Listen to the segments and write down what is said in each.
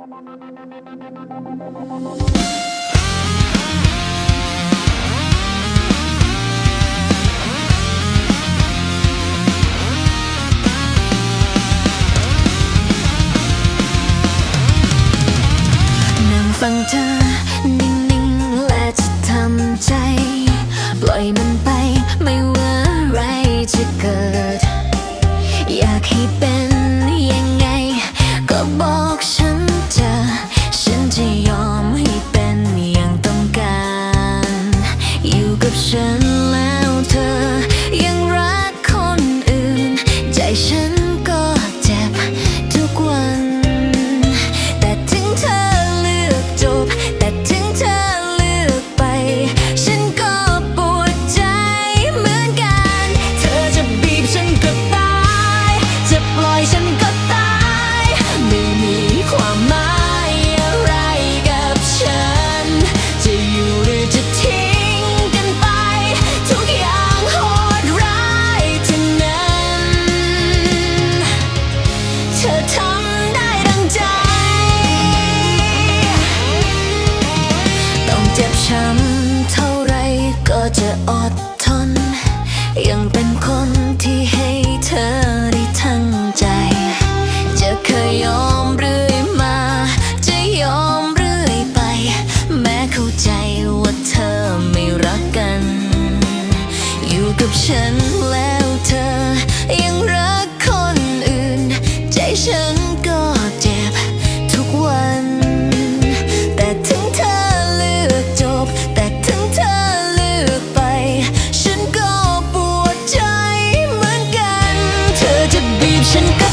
นั่งฟังเธอ นิ่ง ๆ และจะทำใจ ปล่อยมัน ฉั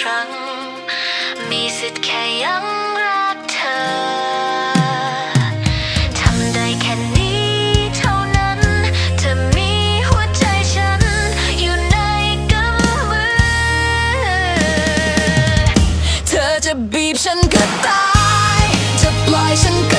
ครั้ง มีสิทธิ์แค่ยังรักเธอ ทำได้แค่นี้เท่านั้น เธอมีหัวใจฉัน อยู่ในกำมือ เธอจะบีบฉันก็ตาย จะปล่อยฉันก็